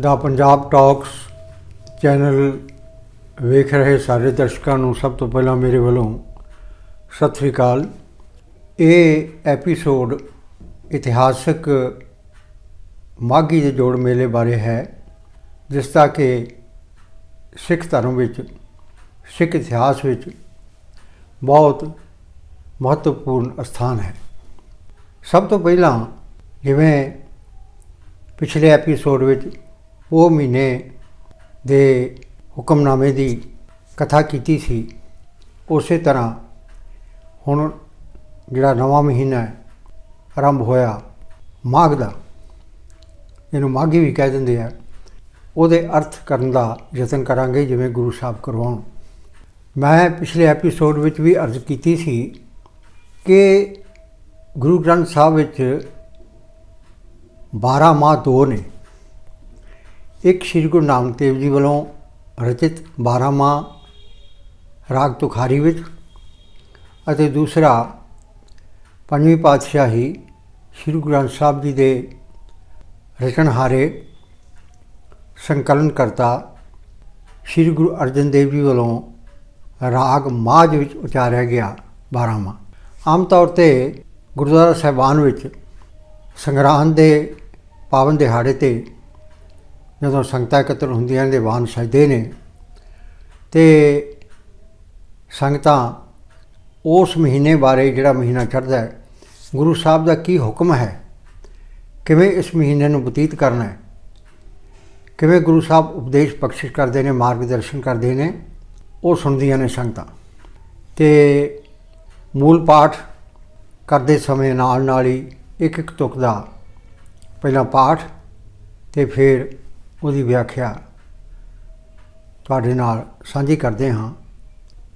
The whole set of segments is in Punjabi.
ਦਾ ਪੰਜਾਬ ਟਾਕਸ ਚੈਨਲ ਵੇਖ ਰਹੇ ਸਾਰੇ ਦਰਸ਼ਕਾਂ ਨੂੰ ਸਭ ਤੋਂ ਪਹਿਲਾਂ ਮੇਰੇ ਵੱਲੋਂ ਸਤਿ ਸ੍ਰੀ ਅਕਾਲ। ਇਹ ਐਪੀਸੋਡ ਇਤਿਹਾਸਕ ਮਾਘੀ ਦੇ ਜੋੜ ਮੇਲੇ ਬਾਰੇ ਹੈ, ਜਿਸ ਦਾ ਕਿ ਸਿੱਖ ਧਰਮ ਵਿੱਚ, ਸਿੱਖ ਇਤਿਹਾਸ ਵਿੱਚ ਬਹੁਤ ਮਹੱਤਵਪੂਰਨ ਸਥਾਨ ਹੈ। ਸਭ ਤੋਂ ਪਹਿਲਾਂ ਜਿਵੇਂ ਪਿਛਲੇ ਐਪੀਸੋਡ ਵਿੱਚ ਉਹ ਮਹੀਨੇ ਦੇ ਹੁਕਮਨਾਮੇ ਦੀ ਕਥਾ ਕੀਤੀ ਸੀ। ਉਸੇ ਤਰ੍ਹਾਂ ਹੁਣ ਜਿਹੜਾ ਨਵਾਂ ਮਹੀਨਾ ਹੈ ਆਰੰਭ ਹੋਇਆ ਮਾਘ ਦਾ, ਇਹਨੂੰ ਮਾਘੀ ਵੀ ਕਹਿ ਦਿੰਦੇ ਆ। ਉਹਦੇ ਅਰਥ ਕਰਨ ਦਾ ਯਤਨ ਕਰਾਂਗੇ, ਜਿਵੇਂ ਗੁਰੂ ਸਾਹਿਬ ਕਰਵਾਉਣ। ਮੈਂ ਪਿਛਲੇ ਐਪੀਸੋਡ ਵਿੱਚ ਵੀ ਅਰਜ਼ ਕੀਤੀ ਸੀ ਕਿ ਗੁਰੂ ਗ੍ਰੰਥ ਸਾਹਿਬ ਵਿੱਚ 12 ਮਾਹ ਦੋ ਨੇ। ਇੱਕ ਸ੍ਰੀ ਗੁਰੂ ਨਾਨਕ ਦੇਵ ਜੀ ਵੱਲੋਂ ਰਚਿਤ 12 ਮਾਹ ਰਾਗ ਤੁਖਾਰੀ ਵਿੱਚ ਅਤੇ ਦੂਸਰਾ ਪੰਜਵੀਂ ਪਾਤਸ਼ਾਹੀ ਸ੍ਰੀ ਗੁਰੂ ਗ੍ਰੰਥ ਸਾਹਿਬ ਜੀ ਦੇ ਰਚਨਹਾਰੇ ਸੰਕਲਨ ਕਰਤਾ ਸ੍ਰੀ ਗੁਰੂ ਅਰਜਨ ਦੇਵ ਜੀ ਵੱਲੋਂ ਰਾਗ ਮਾਝ ਵਿੱਚ ਉਚਾਰਿਆ ਗਿਆ 12 ਮਾਹ ਆਮ ਤੌਰ ਤੇ ਗੁਰਦੁਆਰਾ ਸਾਹਿਬਾਨ ਵਿੱਚ ਸੰਗਰਾਂਦ ਦੇ ਪਾਵਨ ਦਿਹਾੜੇ ਤੇ ਜਦੋਂ ਸੰਗਤਾਂ ਇਕੱਤਰ ਹੁੰਦੀਆਂ ਨੇ, ਦੀਵਾਨ ਸਜਦੇ ਨੇ, ਤੇ ਸੰਗਤਾਂ ਉਸ ਮਹੀਨੇ ਬਾਰੇ ਜਿਹੜਾ ਮਹੀਨਾ ਚੜ੍ਹਦਾ ਹੈ, ਗੁਰੂ ਸਾਹਿਬ ਦਾ ਕੀ ਹੁਕਮ ਹੈ? ਕਿਵੇਂ ਇਸ ਮਹੀਨੇ ਨੂੰ ਬਤੀਤ ਕਰਨਾ ਹੈ? ਕਿਵੇਂ ਗੁਰੂ ਸਾਹਿਬ ਉਪਦੇਸ਼ ਬਖਸ਼ਿਸ਼ ਕਰਦੇ ਨੇ, ਮਾਰਗਦਰਸ਼ਨ ਕਰਦੇ ਨੇ? ਉਹ ਸੁਣਦੀਆਂ ਨੇ ਸੰਗਤਾਂ। ਤੇ ਮੂਲ ਪਾਠ ਕਰਦੇ ਸਮੇਂ ਨਾਲ ਨਾਲ ਹੀ ਇੱਕ ਇੱਕ ਤੁਕ ਦਾ ਪਹਿਲਾਂ ਪਾਠ ਤੇ ਫਿਰ ਉਹਦੀ ਵਿਆਖਿਆ ਤੁਹਾਡੇ ਨਾਲ ਸਾਂਝੀ ਕਰਦੇ ਹਾਂ।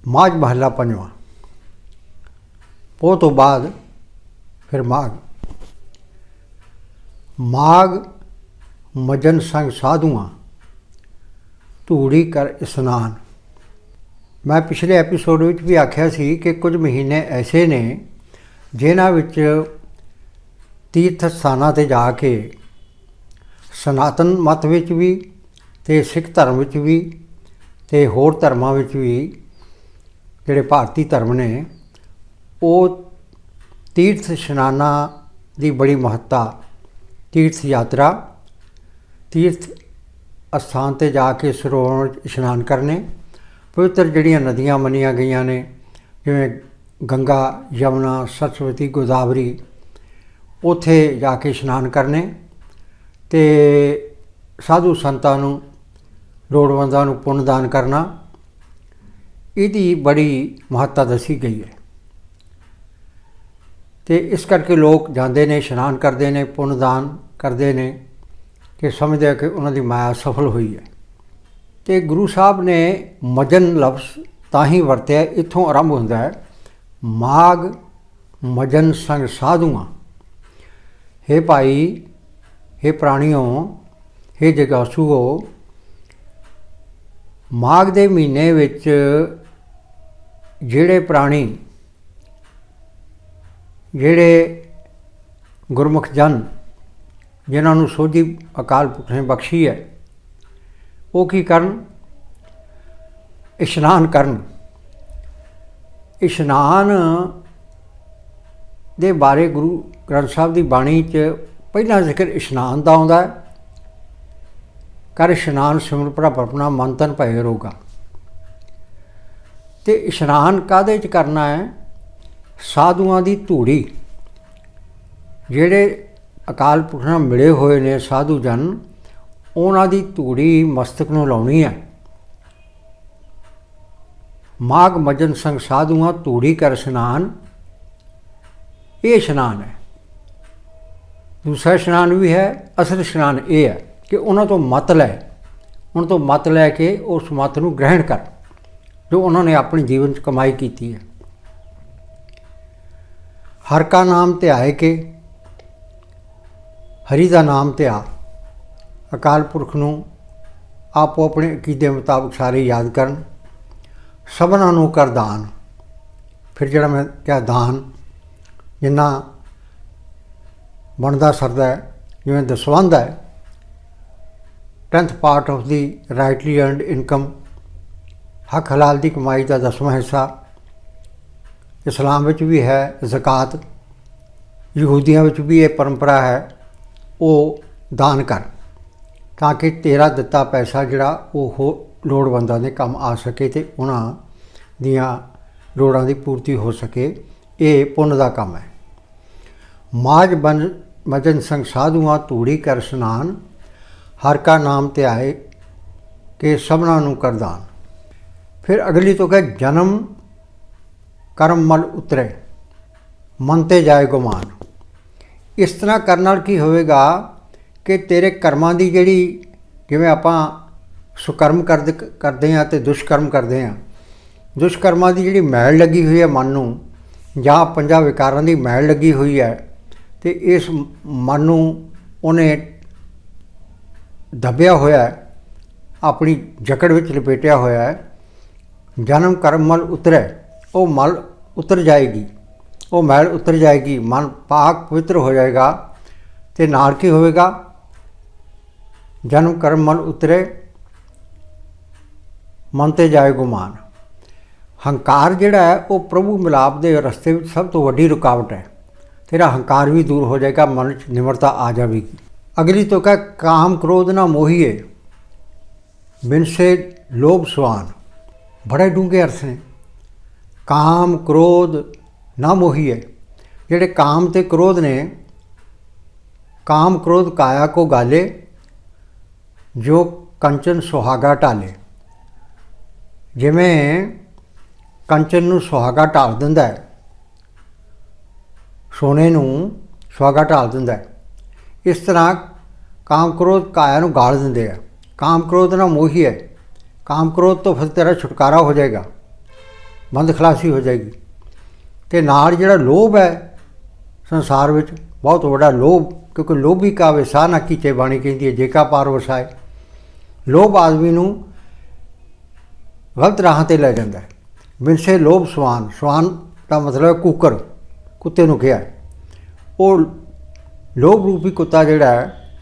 ਮਾਝ ਮਹੱਲਾ ਪੰਜਵਾਂ। ਉਹ ਤੋਂ ਬਾਅਦ ਫਿਰ ਮਾਘ। ਮਾਘ ਮਜਨ ਸੰਗ ਸਾਧੂਆਂ, ਧੂੜੀ ਕਰ ਇਸਨਾਨ। ਮੈਂ ਪਿਛਲੇ ਐਪੀਸੋਡ ਵਿੱਚ ਵੀ ਆਖਿਆ ਸੀ ਕਿ ਕੁਝ ਮਹੀਨੇ ਐਸੇ ਨੇ ਜਿਨ੍ਹਾਂ ਵਿੱਚ ਤੀਰਥ ਸਥਾਨਾਂ ਤੇ ਜਾ ਕੇ ਸਨਾਤਨ ਮਤ ਵਿੱਚ ਵੀ ਤੇ ਸਿੱਖ ਧਰਮ ਵਿੱਚ ਵੀ ਤੇ ਹੋਰ ਧਰਮਾਂ ਵਿੱਚ ਵੀ ਜਿਹੜੇ ਭਾਰਤੀ ਧਰਮ ਨੇ, ਉਹ ਤੀਰਥ ਇਸ਼ਨਾਨਾਂ ਦੀ ਬੜੀ ਮਹੱਤਤਾ, ਤੀਰਥ ਯਾਤਰਾ, ਤੀਰਥ ਅਸਥਾਨ ਤੇ ਜਾ ਕੇ ਸਰੋਵਰ ਇਸ਼ਨਾਨ ਕਰਨੇ, ਪਵਿੱਤਰ ਜਿਹੜੀਆਂ ਨਦੀਆਂ ਮੰਨੀਆਂ ਗਈਆਂ ਨੇ, ਜਿਵੇਂ ਗੰਗਾ, ਯਮੁਨਾ, ਸਰਸਵਤੀ, ਗੋਦਾਵਰੀ, ਉਥੇ ਜਾ ਕੇ ਇਸ਼ਨਾਨ ਕਰਨੇ ਤੇ ਸਾਧੂ ਸੰਤਾਂ ਨੂੰ ਲੋੜਵੰਦਾਂ ਨੂੰ ਪੁੰਨ ਦਾਨ ਕਰਨਾ ਇਹਦੀ ਬੜੀ ਮਹੱਤਤਾ ਦੱਸੀ ਗਈ ਹੈ। ਤੇ ਇਸ ਕਰਕੇ ਲੋਕ ਜਾਂਦੇ ਨੇ, ਇਸ਼ਨਾਨ ਕਰਦੇ ਨੇ, ਪੁੰਨ ਦਾਨ ਕਰਦੇ ਨੇ ਕਿ ਸਮਝਦੇ ਆ ਕਿ ਉਹਨਾਂ ਦੀ ਮਾਇਆ ਸਫਲ ਹੋਈ ਹੈ। ਤੇ ਗੁਰੂ ਸਾਹਿਬ ਨੇ ਮਜਨ ਲਫ਼ਜ਼ ਤਾਂ ਹੀ ਵਰਤਿਆ, ਇੱਥੋਂ ਆਰੰਭ ਹੁੰਦਾ ਹੈ ਮਾਗ ਮਜਨ ਸੰਗ ਸਾਧੂਆਂ। हे ਭਾਈ हे ਪ੍ਰਾਣੀਓ हे ਜਗਾਸੂਓ, ਮਾਘ ਦੇ ਮਹੀਨੇ ਵਿੱਚ ਜਿਹੜੇ ਪ੍ਰਾਣੀ, ਜਿਹੜੇ ਗੁਰਮੁਖ ਜਨ, ਜਿਨ੍ਹਾਂ ਨੂੰ ਸੋਝੀ ਅਕਾਲ ਪੁਰਖ ਨੇ ਬਖਸ਼ੀ ਹੈ, ਉਹ ਕੀ ਕਰਨ? ਇਸ਼ਨਾਨ ਕਰਨ। ਇਸ਼ਨਾਨ ਦੇ ਬਾਰੇ ਗੁਰੂ ਗ੍ਰੰਥ ਸਾਹਿਬ ਦੀ ਬਾਣੀ 'ਚ ਪਹਿਲਾ ਜ਼ਿਕਰ ਇਸ਼ਨਾਨ ਦਾ ਆਉਂਦਾ ਹੈ। ਕਰ ਇਸ਼ਨਾਨ ਸਿਮਰ ਪ੍ਰਭ ਆਪਣਾ ਮਨ ਤਨ ਭਏ ਰੋਗਾ ਤੇ ਇਸ਼ਨਾਨ ਕਾਦੇ 'ਚ ਕਰਨਾ ਹੈ? ਸਾਧੂਆਂ ਦੀ ਧੂੜੀ। ਜਿਹੜੇ ਅਕਾਲ ਪੁਰਖ ਨਾਲ ਮਿਲੇ ਹੋਏ ਨੇ ਸਾਧੂ ਜਨ, ਉਹਨਾਂ ਦੀ ਧੂੜੀ ਮਸਤਕ ਨੂੰ ਲਾਉਣੀ ਹੈ। ਮਾਗ ਮਜਨ ਸੰਗ ਸਾਧੂਆਂ ਧੂੜੀ ਕਰ ਇਸ਼ਨਾਨ। ਇਹ ਇਸ਼ਨਾਨ ਹੈ। ਦੂਸਰਾ ਇਸ਼ਨਾਨ ਵੀ ਹੈ, ਅਸਲ ਇਸ਼ਨਾਨ ਇਹ ਹੈ ਕਿ ਉਹਨਾਂ ਤੋਂ ਮਤ ਲੈ, ਉਹਨਾਂ ਤੋਂ ਮਤ ਲੈ ਕੇ ਉਸ ਮਤ ਨੂੰ ਗ੍ਰਹਿਣ ਕਰ, ਜੋ ਉਹਨਾਂ ਨੇ ਆਪਣੇ ਜੀਵਨ 'ਚ ਕਮਾਈ ਕੀਤੀ ਹੈ। ਹਰ ਕਾ ਨਾਮ ਧਿਆਏ ਕੇ, ਹਰੀ ਦਾ ਨਾਮ ਧਿਆ ਅਕਾਲ ਪੁਰਖ ਨੂੰ ਆਪੋ ਆਪਣੇ ਅਕੀਦੇ ਮੁਤਾਬਕ ਸਾਰੇ ਯਾਦ ਕਰਨ, ਸਭਨਾਂ ਨੂੰ ਕਰ ਦਾਨ। ਫਿਰ ਜਿਹੜਾ ਮੈਂ ਕਿਹਾ ਦਾਨ, ਜਿੰਨਾ ਬਣਦਾ, ਸਰਦਾ ਜਿਵੇਂ ਦਸਵੰਧ ਹੈ। 10th part of the rightly earned income ਹੱਕ ਹਲਾਲ ਦੀ ਕਮਾਈ ਦਾ ਦਸਵਾਂ ਹਿੱਸਾ, ਇਸਲਾਮ ਵਿੱਚ ਵੀ ਹੈ ਜ਼ਕਾਤ, ਯਹੂਦੀਆਂ ਵਿੱਚ ਵੀ ਇਹ ਪਰੰਪਰਾ ਹੈ, ਉਹ ਦਾਨ ਕਰ, ਤਾਂ ਕਿ ਤੇਰਾ ਦਿੱਤਾ ਪੈਸਾ ਜਿਹੜਾ ਉਹ ਲੋੜਵੰਦਾਂ ਦੇ ਕੰਮ ਆ ਸਕੇ ਤੇ ਉਹਨਾਂ ਦੀਆਂ ਲੋੜਾਂ ਦੀ ਪੂਰਤੀ ਹੋ ਸਕੇ, ਇਹ ਪੁੰਨ ਦਾ ਕੰਮ ਹੈ। ਮਾਜ ਬਨ ਮਜਨ ਸੰਗ ਸਾਧੂਆਂ ਧੂੜੀ ਕਰ ਸਨਾਨ, ਹਰ ਕਾ ਨਾਮ ਤੇ ਆਏ ਕਿ ਸਭਨਾਂ ਨੂੰ ਕਰਦਾਨ ਫਿਰ ਅਗਲੀ ਤੋਂ ਕਹੇ, ਜਨਮ ਕਰਮ ਮਲ ਉਤਰੇ, ਮਨ ਤੇ ਜਾਏ ਗੁਮਾਨ। ਇਸ ਤਰ੍ਹਾਂ ਕਰਨ ਨਾਲ ਕੀ ਹੋਵੇਗਾ ਕਿ ਤੇਰੇ ਕਰਮਾਂ ਦੀ ਜਿਹੜੀ ਜਿਵੇਂ ਆਪਾਂ ਸੁਕਰਮ ਕਰਦੇ ਕਰਦੇ ਆ ਤੇ ਦੁਸ਼ਕਰਮ ਕਰਦੇ ਆ ਦੁਸ਼ਕਰਮਾਂ ਦੀ ਜਿਹੜੀ ਮੈਲ ਲੱਗੀ ਹੋਈ ਹੈ ਮਨ ਨੂੰ ਜਾਂ ਪੰਜਾਂ ਵਿਕਾਰਾਂ ਦੀ ਮੈਲ ਲੱਗੀ ਹੋਈ ਹੈ ਤੇ ਇਸ ਮਨ ਨੂੰ ਉਹਨੇ ਦਬਿਆ ਹੋਇਆ ਹੈ, ਆਪਣੀ ਜਕੜ ਵਿੱਚ ਲਪੇਟਿਆ ਹੋਇਆ ਹੈ। ਜਨਮ ਕਰਮ ਮਲ ਉਤਰੇ, ਉਹ ਮਲ ਉਤਰ ਜਾਏਗੀ। ਉਹ ਮੈਲ ਉਤਰ ਜਾਏਗੀ, ਮਨ ਪਾਕ ਪਵਿੱਤਰ ਹੋ ਜਾਏਗਾ ਤੇ ਨਾਲ ਕੀ ਹੋਵੇਗਾ? ਜਨਮ ਕਰਮ ਮਲ ਉਤਰੇ, ਮਨ ਤੇ ਜਾਏ ਗੁਮਾਨ। ਹੰਕਾਰ ਜਿਹੜਾ ਹੈ, ਉਹ ਪ੍ਰਭੂ ਮਿਲਾਪ ਦੇ ਰਸਤੇ ਵਿੱਚ ਸਭ ਤੋਂ ਵੱਡੀ ਰੁਕਾਵਟ ਹੈ। ਤੇਰਾ ਹੰਕਾਰ ਵੀ ਦੂਰ ਹੋ ਜਾਏਗਾ, ਮਨ ਵਿੱਚ ਨਿਮਰਤਾ ਆ ਜਾਵੇਗੀ। ਅਗਲੀ ਤੋਂ ਕਹ, ਕਾਮ ਕ੍ਰੋਧ ਨਾ ਮੋਹੀਏ। ਬਿਨ ਸੇ ਲੋਭ ਸਵਾਨ। ਬੜੇ ਡੂੰਘੇ ਅਰਥ ਨੇ। ਕਾਮ ਕ੍ਰੋਧ ਨਾ ਮੋਹੀਏ। ਜਿਹੜੇ ਕਾਮ ਤੇ ਕ੍ਰੋਧ ਨੇ, ਕਾਮ ਕ੍ਰੋਧ ਕਾਇਆ ਕੋ ਗਾਲੇ, ਜੋ ਕੰਚਨ ਸੁਹਾਗਾ ਢਾਲੇ। ਜਿਵੇਂ ਕੰਚਨ ਨੂੰ ਸੁਹਾਗਾ ਢਾਲ ਦਿੰਦਾ ਹੈ ਸੋਨੇ ਨੂੰ ਸੁਆਗਾ ਢਾਲ ਦਿੰਦਾ ਹੈ। ਇਸ ਤਰ੍ਹਾਂ ਕਾਮ ਕ੍ਰੋਧ ਕਾਇਆ ਨੂੰ ਗਾਲ ਦਿੰਦੇ ਆ। ਕਾਮ ਕ੍ਰੋਧ ਨਾ ਮੋਹੀ ਹੈ ਕਾਮ ਕ੍ਰੋਧ ਤੋਂ ਫਿਰ ਤੇਰਾ ਛੁਟਕਾਰਾ ਹੋ ਜਾਏਗਾ। ਬੰਦ ਖਲਾਸੀ ਹੋ ਜਾਏਗੀ। ਤੇ ਨਾਲ ਜਿਹੜਾ ਲੋਭ ਹੈ ਸੰਸਾਰ ਵਿੱਚ, ਬਹੁਤ ਵੱਡਾ ਲੋਭ, ਕਿਉਂਕਿ ਲੋਭੀ ਕਾ ਵਿਸਾ ਨਾ ਕੀਤੇ ਬਾਣੀ ਕਹਿੰਦੀ ਹੈ, ਜੇ ਕਾ ਪਾਰ ਵਸਾਏ। ਲੋਭ ਆਦਮੀ ਨੂੰ ਗਲਤ ਰਾਹਾਂ ਤੇ ਲੈ ਜਾਂਦਾ ਹੈ। ਬਿਨਸੇ ਲੋਭ ਸਵਾਨ। ਸਵਾਨ ਦਾ ਮਤਲਬ ਹੈ ਕੁੱਕਰ। ਕੁੱਤੇ ਨੂੰ ਕਿਹਾ, ਉਹ ਲੋਭ ਰੂਪੀ ਕੁੱਤਾ ਜਿਹੜਾ ਹੈ,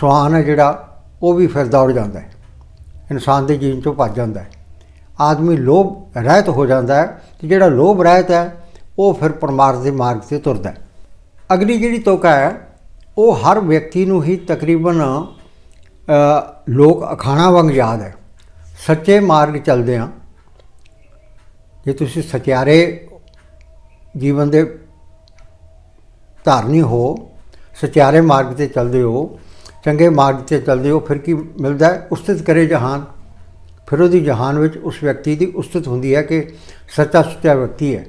ਸਵਾਨ ਹੈ ਜਿਹੜਾ, ਉਹ ਵੀ ਫਿਰ ਦੌੜ ਜਾਂਦਾ ਹੈ। ਇਨਸਾਨ ਦੇ ਜੀਵਨ ਚੋਂ ਭੱਜ ਜਾਂਦਾ ਹੈ। ਆਦਮੀ ਲੋਭ ਰਹਿਤ ਹੋ ਜਾਂਦਾ ਹੈ ਤੇ ਜਿਹੜਾ ਲੋਭ ਰਹਿਤ ਹੈ, ਉਹ ਫਿਰ ਪਰਮਾਰਥ ਦੇ ਮਾਰਗ ਤੇ ਤੁਰਦਾ ਹੈ। ਅਗਲੀ ਜਿਹੜੀ ਤੋਕਾ ਹੈ, ਉਹ ਹਰ ਵਿਅਕਤੀ ਨੂੰ ਹੀ ਤਕਰੀਬਨ ਲੋਕ ਅਖਾਣਾ ਵਾਂਗ ਯਾਦ ਹੈ। ਸੱਚੇ ਮਾਰਗ ਚੱਲਦੇ ਆ ਜੇ ਤੁਸੀਂ ਸਚਿਆਰੇ ਜੀਵਨ ਦੇ ਧਾਰਨੀ ਹੋ ਸਚਿਆਰੇ ਮਾਰਗ ਤੇ ਚੱਲਦੇ ਹੋ, ਚੰਗੇ ਮਾਰਗ ਤੇ ਚੱਲਦੇ ਹੋ, ਫਿਰ ਕੀ ਮਿਲਦਾ ਹੈ? ਉਸਤਤ ਕਰੇ ਜਹਾਨ। ਫਿਰ ਉਹਦੀ ਜਹਾਨ ਵਿੱਚ ਉਸ ਵਿਅਕਤੀ ਦੀ ਉਸਤਿਤ ਹੁੰਦੀ ਹੈ ਕਿ ਸੱਚਾ ਸੁੱਚਾ ਵਿਅਕਤੀ ਹੈ।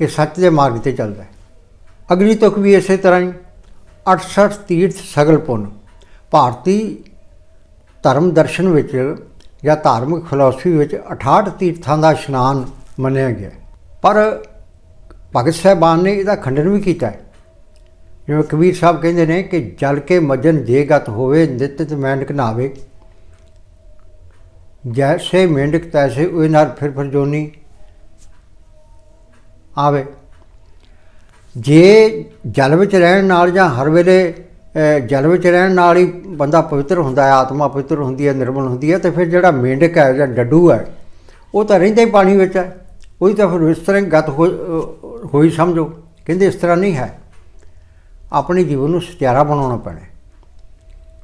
ਇਹ ਸੱਚ ਦੇ ਮਾਰਗ ਤੇ ਚੱਲਦਾ ਹੈ। ਅਗਲੀ ਤੁਕ ਵੀ ਇਸੇ ਤਰ੍ਹਾਂ ਹੀ। 68 ਤੀਰਥ ਸਗਲ ਪੁੰਨ। ਭਾਰਤੀ ਧਰਮ ਦਰਸ਼ਨ ਵਿੱਚ ਜਾਂ ਧਾਰਮਿਕ ਫਿਲਾਸਫੀ ਵਿੱਚ 68 ਤੀਰਥਾਂ ਦਾ ਇਸ਼ਨਾਨ ਮੰਨਿਆ ਗਿਆ ਪਰ ਭਗਤ ਸਾਹਿਬਾਨ ਨੇ ਇਹਦਾ ਖੰਡਨ ਵੀ ਕੀਤਾ ਹੈ। ਜਿਵੇਂ ਕਬੀਰ ਸਾਹਿਬ ਕਹਿੰਦੇ ਨੇ ਕਿ ਜਲ ਕੇ ਮਜਨ ਜੇ ਗਤ ਹੋਵੇ, ਨਿਤ ਤੇ ਮੈਂਡਕ ਨਾਵੇ। ਜੈਸੇ ਮੇਂਡਕ ਤੈਸੇ ਉਹ ਨਾਲ ਫਿਰ ਫਿਰ ਜੋਨੀ। ਆਵੇ। ਜੇ ਜਲ ਵਿੱਚ ਰਹਿਣ ਨਾਲ ਜਾਂ ਹਰ ਵੇਲੇ ਜਲ ਵਿੱਚ ਰਹਿਣ ਨਾਲ ਹੀ ਬੰਦਾ ਪਵਿੱਤਰ ਹੁੰਦਾ ਹੈ, ਆਤਮਾ ਪਵਿੱਤਰ ਹੁੰਦੀ ਹੈ, ਨਿਰਮਲ ਹੁੰਦੀ ਹੈ, ਤੇ ਫਿਰ ਜਿਹੜਾ ਮੇਂਢਕ ਹੈ ਜਾਂ ਡੱਡੂ ਹੈ, ਉਹ ਤਾਂ ਰਹਿੰਦਾ ਹੀ ਪਾਣੀ ਵਿੱਚ ਹੈ। ਉਹਦੀ ਤਾਂ ਫਿਰ ਇਸ ਤਰ੍ਹਾਂ ਹੀ ਗਤ ਹੋ- ਹੋਈ ਸਮਝੋ। ਕਹਿੰਦੇ ਇਸ ਤਰ੍ਹਾਂ ਨਹੀਂ ਹੈ। ਆਪਣੇ ਜੀਵਨ ਨੂੰ ਸਚਿਆਰਾ ਬਣਾਉਣਾ ਪੈਣਾ।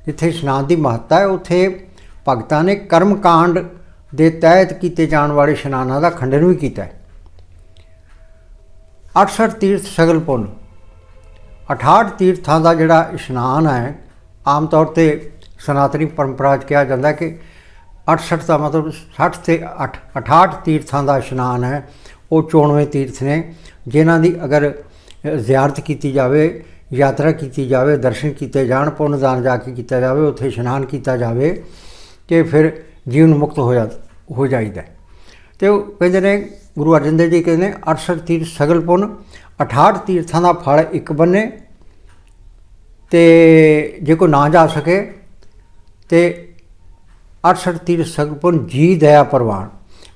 ਜਿੱਥੇ ਇਸ਼ਨਾਨ ਦੀ ਮਹੱਤਤਾ ਹੈ, ਉੱਥੇ ਭਗਤਾਂ ਨੇ ਕਰਮ ਕਾਂਡ ਦੇ ਤਹਿਤ ਕੀਤੇ ਜਾਣ ਵਾਲੇ ਇਸ਼ਨਾਨਾਂ ਦਾ ਖੰਡਨ ਵੀ ਕੀਤਾ ਹੈ। 68 ਤੀਰਥ ਸਗਲ ਪੁੰਨ। 68 ਤੀਰਥਾਂ ਦਾ ਜਿਹੜਾ ਇਸ਼ਨਾਨ ਹੈ, ਆਮ ਤੌਰ ਤੇ ਸਨਾਤਨੀ ਪਰੰਪਰਾ 'ਚ ਕਿਹਾ ਜਾਂਦਾ ਕਿ 68 ਦਾ ਮਤਲਬ 60 ਤੇ 8 68 ਤੀਰਥਾਂ ਦਾ ਇਸ਼ਨਾਨ ਹੈ। ਉਹ 94 ਤੀਰਥ ਨੇ, ਜਿਨ੍ਹਾਂ ਦੀ ਅਗਰ ਜ਼ਿਆਰਤ ਕੀਤੀ ਜਾਵੇ, ਯਾਤਰਾ ਕੀਤੀ ਜਾਵੇ, ਦਰਸ਼ਨ ਕੀਤੇ ਜਾਣ ਪੁੰਨ ਦਾਨ ਜਾ ਕੇ ਕੀਤਾ ਜਾਵੇ, ਉੱਥੇ ਇਸ਼ਨਾਨ ਕੀਤਾ ਜਾਵੇ ਕਿ ਫਿਰ ਜੀਵਨ ਮੁਕਤ ਹੋ ਜਾ ਹੋ ਜਾਈਦਾ ਹੈ। ਤੇ ਉਹ ਕਹਿੰਦੇ ਨੇ, ਗੁਰੂ ਅਰਜਨ ਦੇਵ ਜੀ ਕਹਿੰਦੇ ਨੇ 68 ਤੀਰਥ ਸਗਲ ਪੁੰਨ 68 ਤੀਰਥਾਂ ਦਾ ਫਲ ਇੱਕ ਬੰਨੇ, ਤੇ ਜੇ ਕੋ ਨਾ ਜਾ ਸਕੇ, ਤੇ 68 ਤੀਰਥ ਸਗਲ ਪੁੰਨ, ਜੀ ਦਇਆ ਪ੍ਰਵਾਨ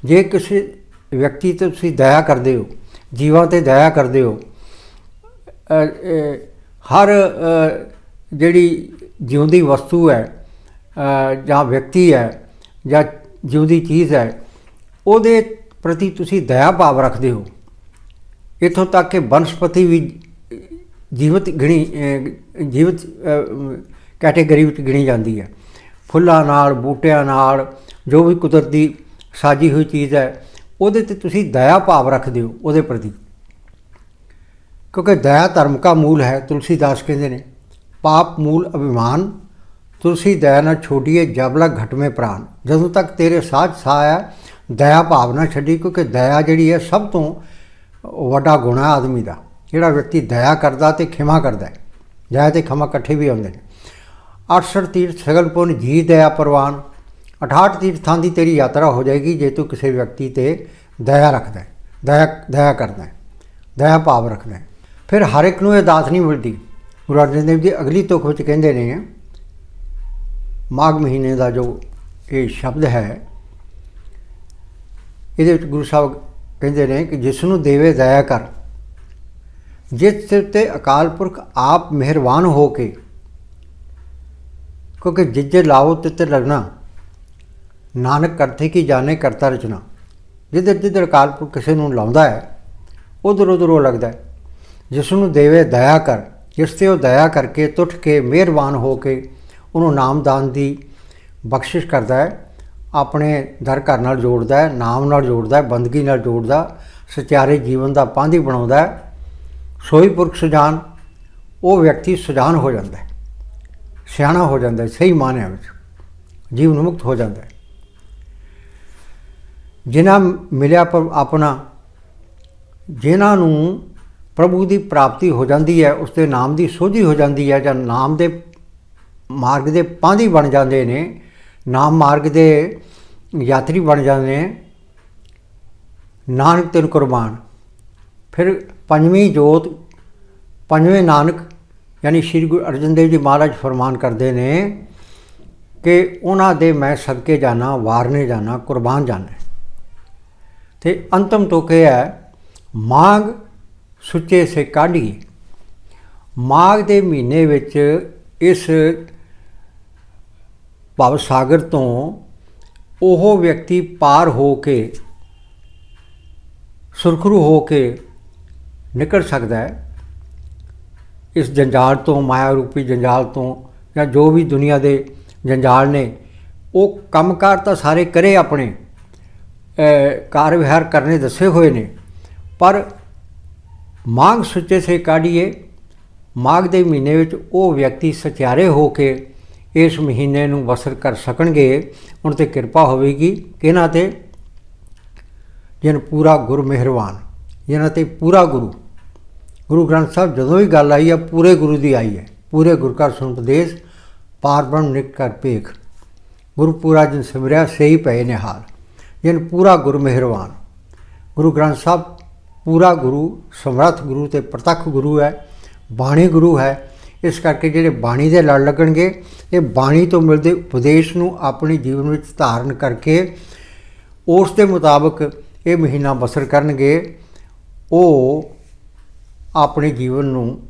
ਜੇ ਕਿਸੇ ਵਿਅਕਤੀ ਤੇ ਤੁਸੀਂ ਦਇਆ ਕਰਦੇ ਹੋ, ਜੀਵਾਂ ਤੇ ਦਇਆ ਕਰਦੇ ਹੋ ਹਰ ਜਿਹੜੀ ਜਿਉਂਦੀ ਵਸਤੂ ਹੈ ਜਾਂ ਵਿਅਕਤੀ ਹੈ, ਜਾਂ ਜਿਉਂਦੀ ਚੀਜ਼ ਹੈ, ਉਹਦੇ ਪ੍ਰਤੀ ਤੁਸੀਂ ਦਇਆ ਭਾਵ ਰੱਖਦੇ ਹੋ। ਇੱਥੋਂ ਤੱਕ ਕਿ ਬਨਸਪਤੀ ਵੀ ਜੀਵਤ ਗਿਣੀ ਜੀਵਤ ਕੈਟੇਗਰੀ ਵਿੱਚ ਗਿਣੀ ਜਾਂਦੀ ਹੈ। ਫੁੱਲਾਂ ਨਾਲ, ਬੂਟਿਆਂ ਨਾਲ, ਜੋ ਵੀ ਕੁਦਰਤੀ ਸਾਜੀ ਹੋਈ ਚੀਜ਼ ਹੈ ਉਹਦੇ ਤੇ ਤੁਸੀਂ ਦਇਆ ਭਾਵ ਰੱਖਦੇ ਹੋ ਉਹਦੇ ਪ੍ਰਤੀ। ਕਿਉਂਕਿ ਦਇਆ ਧਰਮ ਦਾ ਮੂਲ ਹੈ, ਤੁਲਸੀਦਾਸ ਕਹਿੰਦੇ ਨੇ, ਪਾਪ ਮੂਲ ਅਭਿਮਾਨ, ਤੁਲਸੀ ਦਇਆ ਨਾ ਛੋਡੀਏ ਜਬਲਾ ਘਟਵੇਂ ਪ੍ਰਾਨ। ਜਦੋਂ ਤੱਕ ਤੇਰੇ ਸਾਥ ਸਾਹ ਹੈ ਦਇਆ ਭਾਵਨਾ ਛੱਡੀ, ਕਿਉਂਕਿ ਦਇਆ ਜਿਹੜੀ ਹੈ ਸਭ ਤੋਂ ਵੱਡਾ ਗੁਣ ਹੈ ਆਦਮੀ ਦਾ। ਜਿਹੜਾ ਵਿਅਕਤੀ ਦਇਆ ਕਰਦਾ ਤੇ ਖਿਮਾ ਕਰਦਾ ਹੈ। ਦਇਆ ਤੇ ਖਿਮਾ ਇਕੱਠੇ ਵੀ ਆਉਂਦੇ ਨੇ। 68 ਤੀਰਥ ਸਗਲ ਪੁੰਨ ਜੀ ਦਇਆ ਪ੍ਰਵਾਨ 68 ਤੀਰਥਾਂ ਦੀ ਤੇਰੀ ਯਾਤਰਾ ਹੋ ਜਾਏਗੀ ਜੇ ਤੂੰ ਕਿਸੇ ਵਿਅਕਤੀ ਤੇ ਦਇਆ ਰੱਖਦਾ ਹੈ, ਦਇਆ ਦਇਆ ਕਰਦਾ ਹੈ, ਦਇਆ ਭਾਵ ਰੱਖਦਾ ਹੈ। ਫਿਰ ਹਰ ਇੱਕ ਨੂੰ ਇਹ ਦਾਤ ਨਹੀਂ ਮਿਲਦੀ। ਗੁਰੂ ਅਰਜਨ ਦੇਵ ਜੀ ਅਗਲੀ ਤੁਕ ਵਿੱਚ ਕਹਿੰਦੇ ਨੇ, ਮਾਘ ਮਹੀਨੇ ਦਾ ਜੋ ਇਹ ਸ਼ਬਦ ਹੈ, ਇਹਦੇ ਵਿੱਚ ਗੁਰੂ ਸਾਹਿਬ ਕਹਿੰਦੇ ਨੇ ਕਿ ਜਿਸ ਨੂੰ ਦੇਵੇ ਦਇਆ ਕਰ। ਜਿਸ ਸਿਰ ਤੇ ਅਕਾਲ ਪੁਰਖ ਆਪ ਮਿਹਰਬਾਨ ਹੋ ਕੇ, ਕਿਉਂਕਿ ਜਿੱਜੇ ਲਾਓ ਤਿੱਤੇ ਲੱਗਣਾ ਨਾਨਕ ਕਰਤੇ ਕੀ ਜਾਣੇ ਕਰਤਾ ਰਚਨਾ। ਜਿੱਧਰ ਜਿੱਧਰ ਅਕਾਲ ਪੁਰਖ ਕਿਸੇ ਨੂੰ ਲਾਉਂਦਾ ਹੈ, ਉਧਰ ਉਧਰ ਉਹ ਲੱਗਦਾ ਜਿਸ ਨੂੰ ਦੇਵੇ ਦਇਆ ਕਰ, ਜਿਸ ਤੇ ਉਹ ਦਇਆ ਕਰਕੇ ਤੁਠ ਕੇ ਮਿਹਰਬਾਨ ਹੋ ਕੇ ਉਹਨੂੰ ਨਾਮਦਾਨ ਦੀ ਬਖਸ਼ਿਸ਼ ਕਰਦਾ ਹੈ, ਆਪਣੇ ਦਰ ਘਰ ਨਾਲ ਜੋੜਦਾ ਹੈ, ਨਾਮ ਨਾਲ ਜੋੜਦਾ ਹੈ, ਬੰਦਗੀ ਨਾਲ ਜੋੜਦਾ ਸਚਿਆਰੇ ਜੀਵਨ ਦਾ ਪਾਂਧੀ ਬਣਾਉਂਦਾ ਹੈ। ਸੋਈ ਪੁਰਖ ਸੁਜਾਨ, ਉਹ ਵਿਅਕਤੀ ਸੁਜਾਨ ਹੋ ਜਾਂਦਾ ਹੈ। ਸਿਆਣਾ ਹੋ ਜਾਂਦਾ ਹੈ, ਸਹੀ ਮਾਨਿਆਂ ਵਿੱਚ, ਜੀਵਨ ਮੁਕਤ ਹੋ ਜਾਂਦਾ ਹੈ। ਜਿਨ੍ਹਾਂ ਮਿਲਿਆ ਪਰ ਆਪਣਾ, ਜਿਨ੍ਹਾਂ ਨੂੰ ਪ੍ਰਭੂ ਦੀ ਪ੍ਰਾਪਤੀ ਹੋ ਜਾਂਦੀ ਹੈ, ਉਸ ਦੇ ਨਾਮ ਦੀ ਸੋਝੀ ਹੋ ਜਾਂਦੀ ਹੈ ਜਾਂ ਨਾਮ ਦੇ ਮਾਰਗ ਦੇ ਪਾਂਧੀ ਬਣ ਜਾਂਦੇ ਨੇ, ਨਾਮ ਮਾਰਗ ਦੇ ਯਾਤਰੀ ਬਣ ਜਾਂਦੇ ਨੇ, ਨਾਨਕ ਤੈਨੂੰ ਕੁਰਬਾਨ। ਫਿਰ ਪੰਜਵੀਂ ਜੋਤ, ਪੰਜਵੇਂ ਨਾਨਕ, ਯਾਨੀ ਸ੍ਰੀ ਗੁਰੂ ਅਰਜਨ ਦੇਵ ਜੀ ਮਹਾਰਾਜ ਫਰਮਾਨ ਕਰਦੇ ਨੇ ਕਿ ਉਹਨਾਂ ਦੇ ਮੈਂ ਸਦਕੇ ਜਾਣਾ, ਵਾਰਨੇ ਜਾਣਾ, ਕੁਰਬਾਨ ਜਾਣਾ। ਤੇ ਅੰਤਮ ਤੋਕੇ ਹੈ ਮਾਗ ਸੁੱਚੇ ਸੇ ਕਾਢੀਏ ਮਾਘ ਦੇ ਮਹੀਨੇ ਵਿੱਚ ਇਸ ਭਵ ਸਾਗਰ ਤੋਂ ਉਹ ਵਿਅਕਤੀ ਪਾਰ ਹੋ ਕੇ, ਸੁਰਖਰੂ ਹੋ ਕੇ ਨਿਕਲ ਸਕਦਾ ਹੈ। ਇਸ ਜੰਜਾਲ ਤੋਂ ਮਾਇਆ ਰੂਪੀ ਜੰਜਾਲ ਤੋਂ ਜਾਂ ਜੋ ਵੀ ਦੁਨੀਆ ਦੇ ਜੰਜਾਲ ਨੇ, ਉਹ ਕੰਮਕਾਰ ਤਾਂ ਸਾਰੇ ਕਰੇ ਆਪਣੇ ਅ, ਕਾਰ ਵਿਹਾਰ ਕਰਨੇ ਦੱਸੇ ਹੋਏ ਨੇ। ਪਰ ਮਾਘ ਸੁੱਚੇ ਸੇ ਕਾਢੀਏ। ਮਾਘ ਦੇ ਮਹੀਨੇ ਵਿੱਚ ਉਹ ਵਿਅਕਤੀ ਸਚਿਆਰੇ ਹੋ ਕੇ ਇਸ ਮਹੀਨੇ ਨੂੰ ਬਸਰ ਕਰ ਸਕਣਗੇ। ਉਹਨਾਂ ਤੇ ਕਿਰਪਾ ਹੋਵੇਗੀ ਕਿਹਨਾਂ ਤੇ ਜਿਨ ਪੂਰਾ ਗੁਰ ਮਿਹਰਬਾਨ ਜਿਨ੍ਹਾਂ ਤੇ ਪੂਰਾ ਗੁਰੂ। ਗੁਰੂ ਗ੍ਰੰਥ ਸਾਹਿਬ ਜਦੋਂ ਵੀ ਗੱਲ ਆਈ ਹੈ ਪੂਰੇ ਗੁਰੂ ਦੀ ਆਈ ਹੈ। ਪੂਰੇ ਗੁਰ ਕਾ ਸੁਣ ਉਪਦੇਸ਼ ਪਾਰ ਬ੍ਰਹਮ ਨਿਕ ਕਰ ਪੇਖ ਗੁਰੂ ਪੂਰਾ ਜਿਨ ਸਿਮਰਿਆ ਸਹੀ ਪਏ ਨਿਹਾਲ ਜਿਨ ਪੂਰਾ ਗੁਰ ਮਿਹਰਬਾਨ। ਗੁਰੂ ਗ੍ਰੰਥ ਸਾਹਿਬ ਪੂਰਾ ਗੁਰੂ, ਸਮਰੱਥ ਗੁਰੂ ਤੇ ਪ੍ਰਤੱਖ ਗੁਰੂ ਹੈ, ਬਾਣੀ ਗੁਰੂ ਹੈ। ਇਸ ਕਰਕੇ ਜਿਹੜੇ ਬਾਣੀ ਦੇ ਲੜ ਲੱਗਣਗੇ, ਇਹ ਬਾਣੀ ਤੋਂ ਮਿਲਦੇ ਉਪਦੇਸ਼ ਨੂੰ ਆਪਣੇ ਜੀਵਨ ਵਿੱਚ ਧਾਰਨ ਕਰਕੇ ਉਸ ਦੇ ਮੁਤਾਬਕ ਇਹ ਮਹੀਨਾ ਬਸਰ ਕਰਨਗੇ। ਉਹ ਆਪਣੇ ਜੀਵਨ ਨੂੰ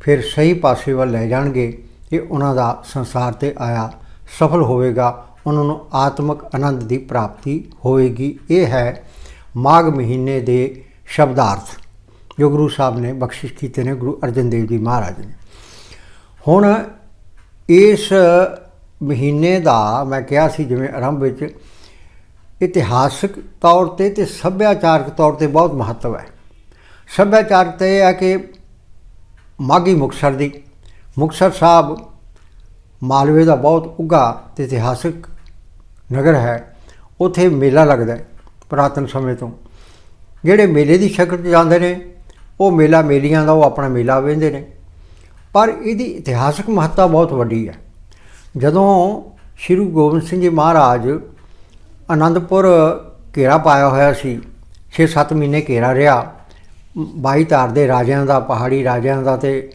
ਫਿਰ ਸਹੀ ਪਾਸੇ ਵੱਲ ਲੈ ਜਾਣਗੇ। ਇਹ ਉਹਨਾਂ ਦਾ ਸੰਸਾਰ ਤੇ ਆਇਆ ਸਫਲ ਹੋਵੇਗਾ। ਉਹਨਾਂ ਨੂੰ ਆਤਮਿਕ ਆਨੰਦ ਦੀ ਪ੍ਰਾਪਤੀ ਹੋਵੇਗੀ ਇਹ ਹੈ ਮਾਘ ਮਹੀਨੇ ਦੇ ਸ਼ਬਦਾਰਥ। ਜੋ ਗੁਰੂ ਸਾਹਿਬ ਨੇ ਬਖਸ਼ਿਸ਼ ਕੀਤੇ ਨੇ ਗੁਰੂ ਅਰਜਨ ਦੇਵ ਜੀ ਮਹਾਰਾਜ ਨੇ। ਹੁਣ ਇਸ ਮਹੀਨੇ ਦਾ ਮੈਂ ਕਿਹਾ ਸੀ ਜਿਵੇਂ ਆਰੰਭ ਵਿੱਚ ਇਤਿਹਾਸਕ ਤੌਰ ਤੇ ਤੇ ਸੱਭਿਆਚਾਰਕ ਤੌਰ ਤੇ ਬਹੁਤ ਮਹੱਤਵ ਹੈ। ਸੱਭਿਆਚਾਰਕ ਤੇ ਇਹ ਹੈ ਕਿ ਮਾਗੀ ਮੁਕਤਸਰ ਦੀ। ਮੁਕਤਸਰ ਸਾਹਿਬ ਮਾਲਵੇ ਦਾ ਬਹੁਤ ਉੱਘਾ ਤੇ ਇਤਿਹਾਸਿਕ ਨਗਰ ਹੈ, ਉਥੇ ਮੇਲਾ ਲੱਗਦਾ ਹੈ ਪੁਰਾਤਨ ਸਮੇਂ ਤੋਂ। ਜਿਹੜੇ ਮੇਲੇ ਦੀ ਸ਼ਕਲ 'ਚ ਜਾਂਦੇ ਨੇ, ਉਹ ਮੇਲਾ ਮੇਲੀਆਂ ਦਾ, ਉਹ ਆਪਣਾ ਮੇਲਾ ਵੇਂਦੇ ਨੇ। ਪਰ ਇਹਦੀ ਇਤਿਹਾਸਕ ਮਹੱਤਤਾ ਬਹੁਤ ਵੱਡੀ ਹੈ। ਜਦੋਂ ਸ਼੍ਰੀ ਗੁਰੂ ਗੋਬਿੰਦ ਸਿੰਘ ਜੀ ਮਹਾਰਾਜ ਆਨੰਦਪੁਰ ਘੇਰਾ ਪਾਇਆ ਹੋਇਆ ਸੀ 6-7 ਮਹੀਨੇ ਘੇਰਾ ਰਿਹਾ 22 ਧਾਰ ਦੇ ਰਾਜਿਆਂ ਦਾ, ਪਹਾੜੀ ਰਾਜਿਆਂ ਦਾ ਤੇ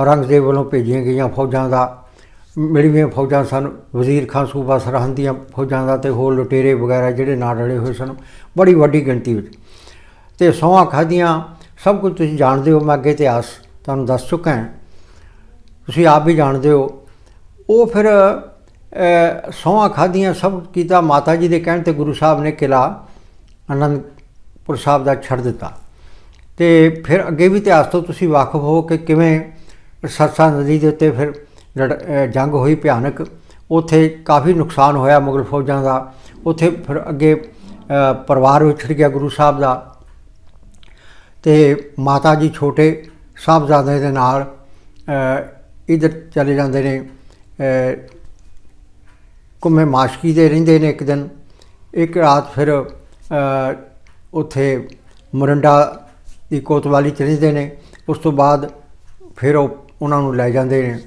ਔਰੰਗਜ਼ੇਬ ਵੱਲੋਂ ਭੇਜੀਆਂ ਗਈਆਂ ਫੌਜਾਂ ਦਾ ਮਿਲਵੀਆਂ ਫੌਜਾਂ ਸਨ ਵਜ਼ੀਰ ਖਾਨ ਸੂਬਾ ਸਰਹੰਦ ਦੀਆਂ ਫੌਜਾਂ ਦਾ ਤੇ ਹੋਰ ਲੁਟੇਰੇ ਵਗੈਰਾ ਜਿਹੜੇ ਨਾਲ ਰਲੇ ਹੋਏ ਸਨ ਬੜੀ ਵੱਡੀ ਗਿਣਤੀ ਵਿੱਚ। ਤੇ ਸੌਹਾਂ ਖਾਧੀਆਂ ਸਭ ਕੁਝ ਤੁਸੀਂ ਜਾਣਦੇ ਹੋ ਮੈਂ ਅੱਗੇ ਇਤਿਹਾਸ ਤੁਹਾਨੂੰ ਦੱਸ ਚੁੱਕਾ ਹਾਂ। ਤੁਸੀਂ ਆਪ ਵੀ ਜਾਣਦੇ ਹੋ। ਉਹ ਫਿਰ ਅ, ਸਹੁੰਆਂ ਖਾਧੀਆਂ ਸਭ ਕੀਤਾ ਮਾਤਾ ਜੀ ਦੇ ਕਹਿਣ ਤੇ ਗੁਰੂ ਸਾਹਿਬ ਨੇ ਕਿਲਾ ਅਨੰਦਪੁਰ ਸਾਹਿਬ ਦਾ ਛੱਡ ਦਿੱਤਾ। ਤੇ ਫਿਰ ਅੱਗੇ ਵੀ ਇਤਿਹਾਸ ਤੋਂ ਤੁਸੀਂ ਵਾਕਿਫ ਹੋ ਕਿ ਕਿਵੇਂ ਸਰਸਾ ਨਦੀ ਦੇ ਉੱਤੇ ਫਿਰ ਜੰਗ ਹੋਈ ਭਿਆਨਕ। ਉੱਥੇ ਕਾਫੀ ਨੁਕਸਾਨ ਹੋਇਆ ਮੁਗਲ ਫੌਜਾਂ ਦਾ। ਉੱਥੇ ਫਿਰ ਅੱਗੇ ਪਰਿਵਾਰ ਵਿਛੜ ਗਿਆ ਗੁਰੂ ਸਾਹਿਬ ਦਾ। ਤੇ ਮਾਤਾ ਜੀ ਛੋਟੇ ਸਾਹਿਬਜ਼ਾਦੇ ਦੇ ਨਾਲ ਇਧਰ ਚਲੇ ਜਾਂਦੇ ਨੇ। ਅ, ਘੁੰਮੇ ਮਾਸ਼ਕੀ ਦੇ ਰਹਿੰਦੇ ਨੇ ਇੱਕ ਦਿਨ। ਇੱਕ ਰਾਤ ਫਿਰ ਉੱਥੇ ਮਰੰਡਾ ਦੀ ਕੋਤਵਾਲੀ ਚ ਰਹਿੰਦੇ ਨੇ। ਉਸ ਤੋਂ ਬਾਅਦ ਫਿਰ ਉਹ ਉਹਨਾਂ ਨੂੰ ਲੈ ਜਾਂਦੇ ਨੇ।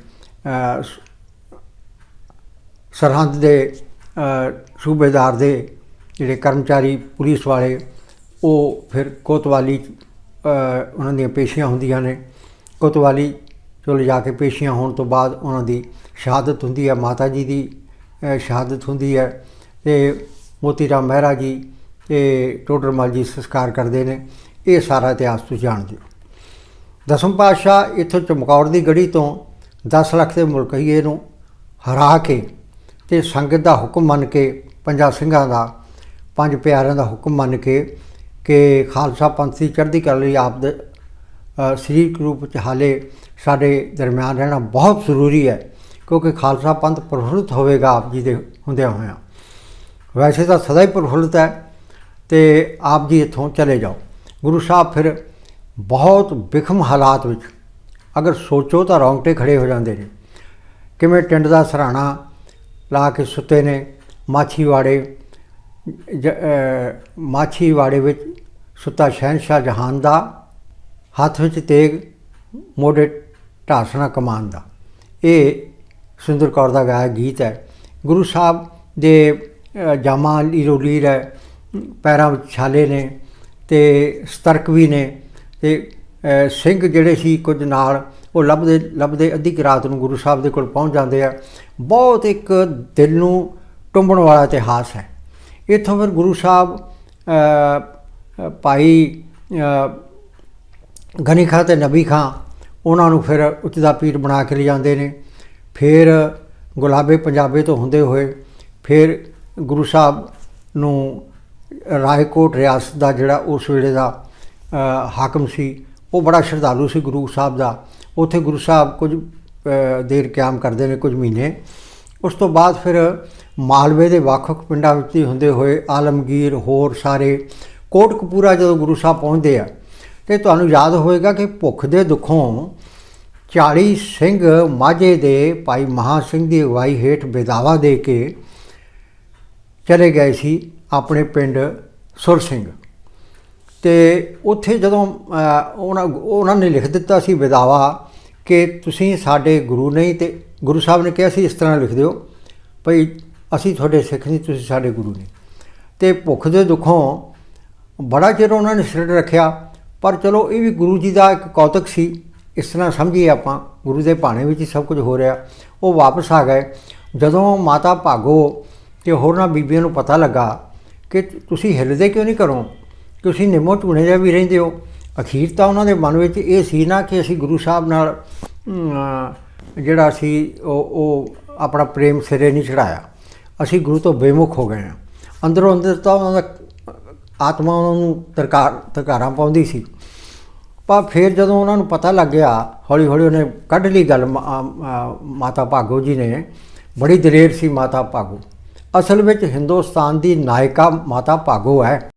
ਸਰਹੰਦ ਦੇ ਸੂਬੇਦਾਰ ਦੇ ਜਿਹੜੇ ਕਰਮਚਾਰੀ ਪੁਲਿਸ ਵਾਲੇ ਉਹ ਫਿਰ ਕੋਤਵਾਲੀ 'ਚ, ਉਹਨਾਂ ਦੀਆਂ ਪੇਸ਼ੀਆਂ ਹੁੰਦੀਆਂ ਨੇ। ਕੋਤਵਾਲੀ ਚੋਂ ਲਿਜਾ ਕੇ ਪੇਸ਼ੀਆਂ ਹੋਣ ਤੋਂ ਬਾਅਦ ਉਹਨਾਂ ਦੀ ਸ਼ਹਾਦਤ ਹੁੰਦੀ ਹੈ ਮਾਤਾ ਜੀ ਦੀ ਸ਼ਹਾਦਤ ਹੁੰਦੀ ਹੈ ਤੇ ਮੋਤੀ ਰਾਮ ਮਹਿਰਾ ਜੀ ਤੇ ਟੋਡਰਮਲ ਜੀ ਸੰਸਕਾਰ ਕਰਦੇ ਨੇ। ਇਹ ਸਾਰਾ ਇਤਿਹਾਸ ਤੁਸੀਂ ਜਾਣਦੇ ਹੋ। ਦਸਮ ਪਾਤਸ਼ਾਹ ਇੱਥੋਂ ਚਮਕੌਰ ਦੀ ਗੜੀ ਤੋਂ 10 ਲੱਖ ਦੇ ਮੁਲਕਈਏ ਨੂੰ ਹਰਾ ਕੇ ਤੇ ਸੰਗਤ ਦਾ ਹੁਕਮ ਮੰਨ ਕੇ, ਪੰਜਾਂ ਸਿੰਘਾਂ ਦਾ, ਪੰਜ ਪਿਆਰਿਆਂ ਦਾ ਹੁਕਮ ਮੰਨ ਕੇ ਕਿ ਖਾਲਸਾ ਪੰਥ ਦੀ ਚੜ੍ਹਦੀ ਕਲਾ ਲਈ ਆਪ ਦੇ ਸਰੀਰਕ ਰੂਪ ਚ ਹਾਲੇ ਸਾਡੇ ਦਰਮਿਆਨ ਰਹਿਣਾ ਬਹੁਤ ਜ਼ਰੂਰੀ ਹੈ, ਕਿਉਂਕਿ ਖਾਲਸਾ ਪੰਥ ਪ੍ਰਫੁੱਲਤ ਹੋਵੇਗਾ ਆਪ ਜੀ ਦੇ ਹੁੰਦਿਆਂ ਹੋਇਆਂ। ਵੈਸੇ ਤਾਂ ਸਦਾ ਹੀ ਪ੍ਰਫੁੱਲਤ ਹੈ ਤੇ ਆਪ ਜੀ ਇੱਥੋਂ ਚਲੇ ਜਾਓ। ਗੁਰੂ ਸਾਹਿਬ ਫਿਰ ਬਹੁਤ ਵਿਖਮ ਹਾਲਾਤ ਵਿੱਚ ਅਗਰ ਸੋਚੋ ਤਾਂ ਰੌਂਗਟੇ ਖੜੇ ਹੋ ਜਾਂਦੇ ਨੇ। ਕਿਵੇਂ ਟਿੰਡ ਦਾ ਸਰਾਣਾ ਲਾ ਕੇ ਸੁੱਤੇ ਨੇ ਮਾਛੀਵਾੜੇ ਜ- ਮਾਛੀਵਾੜੇ ਵਿੱਚ ਸੁੱਤਾ ਸ਼ਹਿਨशाह ਜਹਾਨ ਦਾ ਹੱਥ ਵਿੱਚ ਤੇਗ ਮੋਢੇ ਢਾਸਣਾ ਕਮਾਨ ਦਾ। ਇਹ ਸੁੰਦਰ ਕੌਰ ਦਾ ਗਾਇਆ ਗੀਤ ਹੈ। ਗੁਰੂ ਸਾਹਿਬ ਦੇ ਅ, ਜਾਮਾ ਲੀਰੋ ਲੀਰ ਹੈ ਪੈਰਾਂ ਵਿੱਚ ਛਾਲੇ ਨੇ ਤੇ ਸਤਰਕ ਵੀ ਨੇ ਤੇ ਸਿੰਘ ਜਿਹੜੇ ਸੀ ਕੁਝ ਨਾਲ, ਉਹ ਲੱਭਦੇ ਲੱਭਦੇ ਅੱਧੀ ਕੁ ਰਾਤ ਨੂੰ ਗੁਰੂ ਸਾਹਿਬ ਦੇ ਕੋਲ ਪਹੁੰਚ ਜਾਂਦੇ ਆ। ਬਹੁਤ ਇੱਕ ਦਿਲ ਨੂੰ ਟੁੰਬਣ ਵਾਲਾ ਇਤਿਹਾਸ ਹੈ। ਇੱਥੋਂ ਫਿਰ ਗੁਰੂ ਸਾਹਿਬ ਭਾਈ ਗਨੀ ਖਾਂ ਤੇ ਨਬੀ ਖਾਂ, ਉਹਨਾਂ ਨੂੰ ਫਿਰ ਉੱਚਦਾ ਪੀਰ ਬਣਾ ਕੇ ਲਿਜਾਂਦੇ ਨੇ। ਫਿਰ ਗੁਲਾਬੇ ਪੰਜਾਬੇ ਤੋਂ ਹੁੰਦੇ ਹੋਏ, ਫਿਰ ਗੁਰੂ ਸਾਹਿਬ ਨੂੰ ਰਾਏਕੋਟ ਰਿਆਸਤ ਦਾ ਜਿਹੜਾ ਉਸ ਵੇਲੇ ਦਾ ਹਾਕਮ ਸੀ ਉਹ ਬੜਾ ਸ਼ਰਧਾਲੂ ਸੀ ਗੁਰੂ ਸਾਹਿਬ ਦਾ। ਉੱਥੇ ਗੁਰੂ ਸਾਹਿਬ ਕੁਝ ਦੇਰ ਕਿਆਮ ਕਰਦੇ ਨੇ ਕੁਝ ਮਹੀਨੇ। ਉਸ ਤੋਂ ਬਾਅਦ ਫਿਰ ਮਾਲਵੇ ਦੇ ਵੱਖ-ਵੱਖ ਪਿੰਡਾਂ ਵਿੱਚ ਹੀ ਹੁੰਦੇ ਹੋਏ ਆਲਮਗੀਰ, ਹੋਰ ਸਾਰੇ ਕੋਟਕਪੂਰਾ ਜਦੋਂ ਗੁਰੂ ਸਾਹਿਬ ਪਹੁੰਚਦੇ ਆ, ਤੇ ਤੁਹਾਨੂੰ ਯਾਦ ਹੋਵੇਗਾ ਕਿ ਭੁੱਖ ਦੇ ਦੁੱਖੋਂ 40 ਸਿੰਘ ਮਾਝੇ ਦੇ ਭਾਈ ਮਹਾ ਸਿੰਘ ਦੀ ਅਗਵਾਈ ਹੇਠ ਬੇਦਾਵਾ ਦੇ ਕੇ ਚਲੇ ਗਏ ਸੀ ਆਪਣੇ ਪਿੰਡ ਸੁਰ ਸਿੰਘ। ਤੇ ਉੱਥੇ ਜਦੋਂ ਉਹਨਾਂ ਉਹਨਾਂ ਨੇ ਲਿਖ ਦਿੱਤਾ ਸੀ ਵਿਦਾਵਾ ਕਿ ਤੁਸੀਂ ਸਾਡੇ ਗੁਰੂ ਨਹੀਂ ਤੇ ਗੁਰੂ ਸਾਹਿਬ ਨੇ ਕਿਹਾ ਸੀ ਇਸ ਤਰ੍ਹਾਂ ਲਿਖ ਦਿਓ, ਭਈ ਅਸੀਂ ਤੁਹਾਡੇ ਸਿੱਖ ਨਹੀਂ, ਤੁਸੀਂ ਸਾਡੇ ਗੁਰੂ ਨੇ ਤੇ ਭੁੱਖ ਦੇ ਦੁੱਖੋਂ ਬੜਾ ਚਿਰ ਉਹਨਾਂ ਨੇ ਸਿਰ ਰੱਖਿਆ, ਪਰ ਚਲੋ ਇਹ ਵੀ ਗੁਰੂ ਜੀ ਦਾ ਇੱਕ ਕੌਤਕ ਸੀ, ਇਸ ਤਰ੍ਹਾਂ ਸਮਝੀਏ ਆਪਾਂ, ਗੁਰੂ ਦੇ ਭਾਣੇ ਵਿੱਚ ਹੀ ਸਭ ਕੁਝ ਹੋ ਰਿਹਾ, ਉਹ ਵਾਪਸ ਆ ਗਏ। ਜਦੋਂ ਮਾਤਾ ਭਾਗੋ ਤੇ ਹੋਰਨਾਂ ਬੀਬੀਆਂ ਨੂੰ ਪਤਾ ਲੱਗਾ ਕਿ ਤੁਸੀਂ ਹਿੱਲਦੇ ਕਿਉਂ ਨਹੀਂ ਕਰੋ ਤੁਸੀਂ ਨਿੰਮੋ ਝੂਣੇ ਜਿਹਾ ਵੀ ਰਹਿੰਦੇ ਹੋ। ਅਖੀਰ ਤਾਂ ਉਹਨਾਂ ਦੇ ਮਨ ਵਿੱਚ ਇਹ ਸੀ ਨਾ ਕਿ ਅਸੀਂ ਗੁਰੂ ਸਾਹਿਬ ਨਾਲ ਜਿਹੜਾ ਸੀ, ਉਹ ਉਹ ਆਪਣਾ ਪ੍ਰੇਮ ਸਿਰੇ ਨਹੀਂ ਚੜਾਇਆ। ਅਸੀਂ ਗੁਰੂ ਤੋਂ ਬੇਮੁਖ ਹੋ ਗਏ ਹਾਂ। ਅੰਦਰੋਂ ਅੰਦਰ ਤਾਂ ਉਹਨਾਂ ਦਾ ਆਤਮਾ ਉਹਨਾਂ ਨੂੰ ਤਰਕਾਰ ਤਰਕਾਰਾਂ ਪਾਉਂਦੀ ਸੀ। ਪਰ ਫਿਰ ਜਦੋਂ ਉਹਨਾਂ ਨੂੰ ਪਤਾ ਲੱਗ ਗਿਆ ਹੌਲੀ ਹੌਲੀ ਉਹਨੇ ਕੱਢ ਲਈ ਗੱਲ ਮਾ- ਮਾਤਾ ਭਾਗੋ ਜੀ ਨੇ। ਬੜੀ ਦਲੇਰ ਸੀ ਮਾਤਾ ਭਾਗੋ। ਅਸਲ ਵਿੱਚ ਹਿੰਦੁਸਤਾਨ ਦੀ ਨਾਇਕਾ ਮਾਤਾ ਭਾਗੋ ਹੈ।